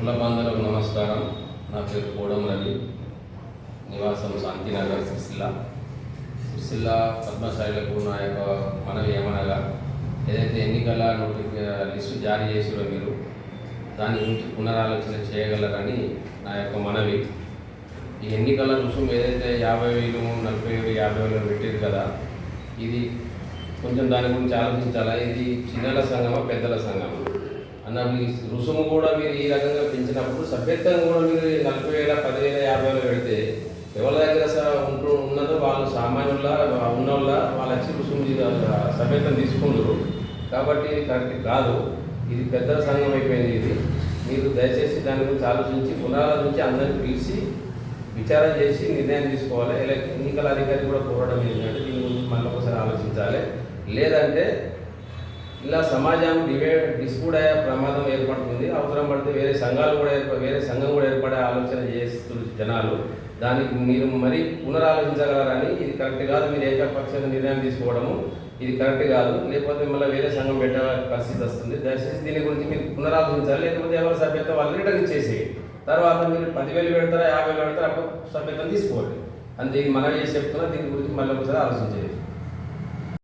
కుల బాంధవులకు నమస్కారం. నా పేరు కోడం రవి. నివాసం శాంతినగర్ సిరిసిల్ల. సిరిసిల్ల పద్మశాలకు నా యొక్క మనవి ఏమనగా ఏదైతే ఎన్నికల నోటిఫి లిస్టు జారీ చేసిరో మీరు దాని గురించి పునరాలోచన చేయగలరని నా యొక్క మనవి. ఈ ఎన్నికల రుసుం ఏదైతే యాభై వేలు నలభై వేలు యాభై వేలు పెట్టారు కదా ఇది కొంచెం దాని గురించి ఆలోచించాలా? ఇది చిన్నల సంఘమా పెద్దల సంఘమా? అన్న మీ రుసుము కూడా మీరు ఈ రకంగా పెంచినప్పుడు సభ్యత్వం కూడా మీరు నలభై వేల పదివేల యాభై వేలు పెడితే ఎవరి దగ్గర ఉంటూ ఉన్నదో వాళ్ళు సామాన్యుల ఉన్నోళ్ళ వాళ్ళు వచ్చి రుసుము సభ్యత్వం తీసుకుంటారు కాబట్టి ఇది కరెక్ట్ కాదు. ఇది పెద్ద సంఘం అయిపోయింది ఇది. మీరు దయచేసి దాని గురించి ఆలోచించి పునరాలోచించి అందరిని పిలిచి విచారం చేసి నిర్ణయం తీసుకోవాలి. ఇలా ఎన్నికల అధికారి కూడా కోరడం ఏంటంటే దీని గురించి మళ్ళీ ఒకసారి ఆలోచించాలి. లేదంటే ఇలా సమాజం డివే డిస్ప్యూట్ అయ్యే ప్రమాదం ఏర్పడుతుంది. అవసరం పడితే వేరే సంఘాలు కూడా ఏర్ప వేరే సంఘం కూడా ఏర్పడే ఆలోచన చేస్తున్నారు జనాలు. దానికి మీరు మరీ పునరాలోచించగలరని ఇది కరెక్ట్ కాదు. మీరు ఏకపక్షంగా నిర్ణయం తీసుకోవడము ఇది కరెక్ట్ కాదు. లేకపోతే మళ్ళీ వేరే సంఘం పెట్టే పరిస్థితి వస్తుంది. దయచేసి దీని గురించి మీరు పునరాలోచించాలి. లేకపోతే ఎవరి సభ్యత్వం వాళ్ళు రిటర్న్ ఇచ్చేసి తర్వాత మీరు పదివేలు పెడతారా యాభై వేలు పెడతారా అప్పుడు సభ్యత్వం తీసుకోవాలి. అంతే మనం చేసి చెప్తున్నా దీని గురించి మళ్ళీ ఒకసారి ఆలోచించేది